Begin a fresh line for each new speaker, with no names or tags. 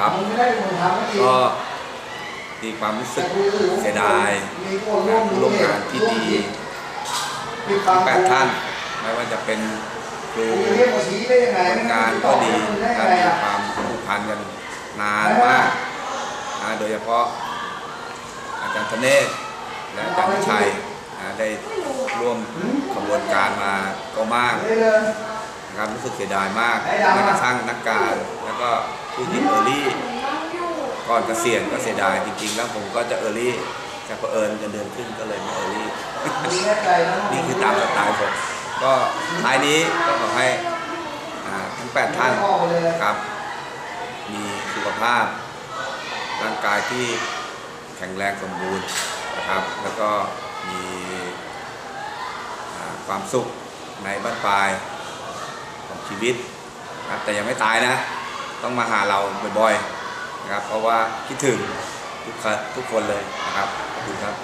ครับ
ก็
มีความรู้สึกเสียดาย
ร่วม
ผู้ร่วมงานที่ดี
มีความ
แปดท่าน ไม่ว่าจะเป็นครู
คุณจะเรียกว่าชี้ได้ยังไง
การก็ดี
ได้
ค
ยั
รับ
งไง
มี
อะ
ความผูกพันกันนานมากนะโดยเฉพาะอาจารย์ธเนศและอาจารย์ชัยนะได้ร่วมขบวนการมาก็มากนะครับรู้สึกเสียดายมากแม้กระทั่งนักการ ก็ผู้ที่เออร์ลี่ก่อนเกษียณก็เสียดายจริงๆ แล้วผมก็จะเออร์ลี่แต่พอเผอิญเงินเดือนขึ้นก็เลยไม่เออร์ลี่
นี่
คือตามสไตล์ผมก็ท้ายนี้ก็ขอให้อ่าทั้งแปดท่านครับ มีสุขภาพ ร่างกายที่แข็งแรงสมบูรณ์นะครับ แล้วก็มีอ่าความสุขในบ้านปลายของชีวิตครับแต่ยังไม่ตายนะ ต้องมาหาเราบ่อยๆนะครับ เพราะว่าคิดถึงทุกคนทุกคนเลยนะครับขอบคุณครับ